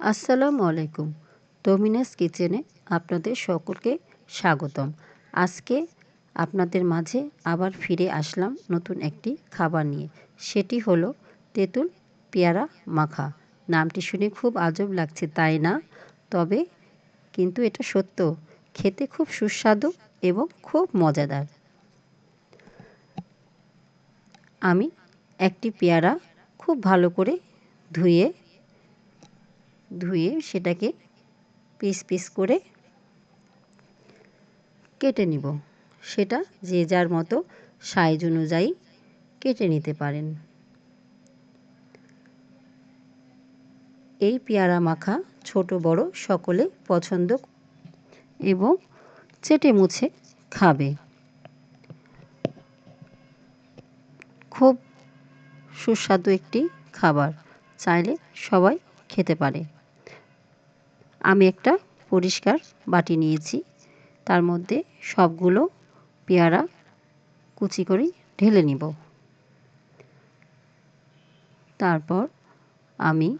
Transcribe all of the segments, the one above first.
আসসালামু আলাইকুম। তমিনাস কিচেনে আপনাদের সকলকে স্বাগতম। আজকে আপনাদের মাঝে আবার ফিরে আসলাম নতুন একটি খাবার নিয়ে। সেটি হলো তেঁতুল পেয়ারা মাখা। নামটি শুনে খুব আজব লাগছে, তাই না? তবে কিন্তু এটা সত্য, খেতে খুব সুস্বাদু এবং খুব মজাদার। আমি একটি পেয়ারা খুব ভালো করে ধুয়ে ধুয়ে সেটাকে পিস পিস করে কেটে নিব। সেটা যে যার মতো সাইজ অনুযায়ী কেটে নিতে পারেন। এই পেয়ারা মাখা ছোট, বড় সকলে পছন্দ এবং চেটে মুছে খাবে। খুব সুস্বাদু একটি খাবার, চাইলে সবাই খেতে পারে। আমি একটা পরিষ্কার বাটি নিয়েছি। তার মধ্যে সবগুলো পেয়ারা কুচি করে ঢেলে নিব। তারপর আমি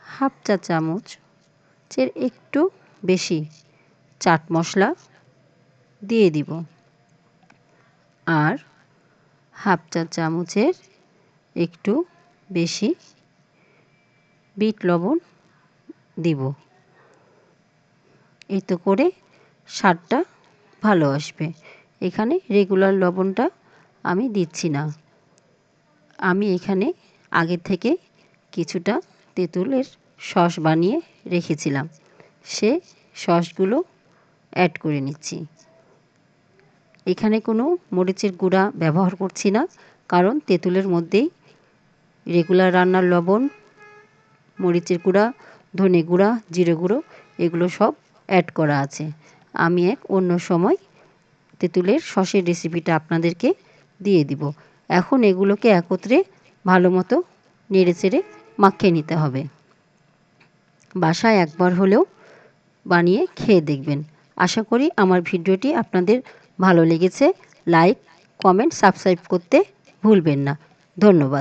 হাফ চা চামচ চের একটু বেশি চাট মশলা দিয়ে দিব। আর হাফ চা চামচের একটু বেশি বিট লবণ দিব। এতে করে স্বাদটা ভালো আসবে। এখানে রেগুলার লবণটা আমি দিচ্ছি না। আমি এখানে আগে থেকে কিছুটা তেঁতুলের সস বানিয়ে রেখেছিলাম। সে সসগুলো অ্যাড করে নিচ্ছি। এখানে কোনো মরিচের গুঁড়া ব্যবহার করছি না, কারণ তেঁতুলের মধ্যেই রেগুলার রান্নার লবণ, মরিচের গুঁড়া ধনে গুঁড়া, জিরে গুঁড়ো, এগুলো সব অ্যাড করা আছে। আমি এক অন্য সময় তেঁতুলের সসের রেসিপিটা আপনাদেরকে দিয়ে দিব। এখন এগুলোকে একত্রে ভালো মতো নেড়ে চেড়ে মাখিয়ে নিতে হবে। বাসায় একবার হলেও বানিয়ে খেয়ে দেখবেন। আশা করি আমার ভিডিওটি আপনাদের ভালো লেগেছে। লাইক, কমেন্ট, সাবস্ক্রাইব করতে ভুলবেন না। ধন্যবাদ।